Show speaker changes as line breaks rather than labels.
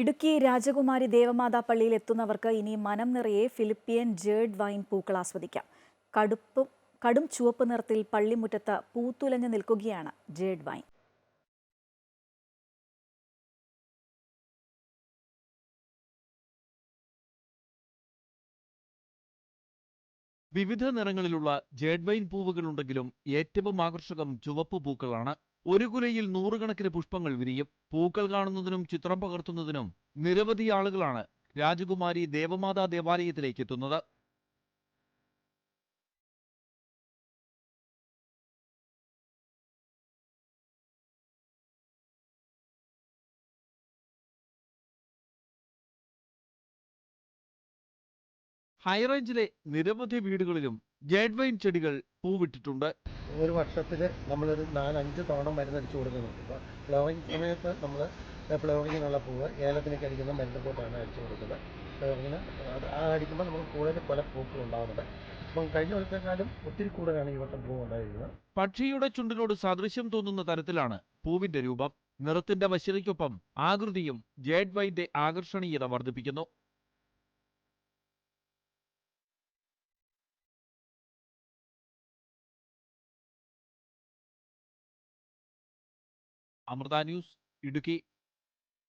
ഇടുക്കി രാജകുമാരി ദേവമാതാ പള്ളിയിൽ എത്തുന്നവർക്ക് ഇനി മനം നിറയെ ഫിലിപ്പിയൻ ജേഡ് വൈൻ പൂക്കൾ ആസ്വദിക്കാം. കടുപ്പും കടും ചുവപ്പ് നിറത്തിൽ പള്ളിമുറ്റത്ത് പൂത്തുലഞ്ഞു നിൽക്കുകയാണ് ജേഡ് വൈൻ.
വിവിധ നിറങ്ങളിലുള്ള ജേഡ്വൈൻ പൂവുകളുണ്ടെങ്കിലും ഏറ്റവും ആകർഷകം ചുവപ്പ് പൂക്കളാണ്. ഒരു കുലയിൽ നൂറുകണക്കിന് പുഷ്പങ്ങൾ വിരിയും. പൂക്കൾ കാണുന്നതിനും ചിത്രം പകർത്തുന്നതിനും നിരവധി ആളുകളാണ് രാജകുമാരി ദേവമാതാ ദേവാലയത്തിലേക്ക് എത്തുന്നത്. ഹൈറേഞ്ചിലെ നിരവധി വീടുകളിലും ജേഡ് വൈൻ ചെടികൾ പൂവിട്ടിട്ടുണ്ട്.
ഒരു വർഷത്തിൽ നമ്മളൊരു നാലഞ്ച് തവണ മരുന്നടിച്ചു കൊടുക്കുന്നുണ്ട്. ഇപ്പോൾ ഫ്ലവറിങ് സമയത്ത് നമ്മൾ ഫ്ലവറിങ്ങിനുള്ള പൂവ് ഏലത്തിന് കഴിക്കുന്ന മരുന്ന് പോട്ടാണ് അടിച്ചു കൊടുക്കുന്നത്. ഫ്ലവറിങ്ങിന് ആ അടിക്കുമ്പോൾ നമുക്ക് കൂടുതൽ പല പൂക്കൾ ഉണ്ടാകുന്നുണ്ട് അപ്പം കഴിഞ്ഞ വർഷത്തെക്കാളും ഒത്തിരി കൂടുതലാണ് ഈ വട്ടം പൂവ് ഉണ്ടായിരിക്കുന്നത്.
പക്ഷിയുടെ ചുണ്ടിനോട് സദൃശ്യം തോന്നുന്ന തരത്തിലാണ് പൂവിന്റെ രൂപം. നിറത്തിന്റെ വശ്യതയ്ക്കൊപ്പം ആകൃതിയും ജേഡ് വൈന്റെ ആകർഷണീയത വർദ്ധിപ്പിക്കുന്നു. അമൃത ന്യൂസ് ഇടുക്കി.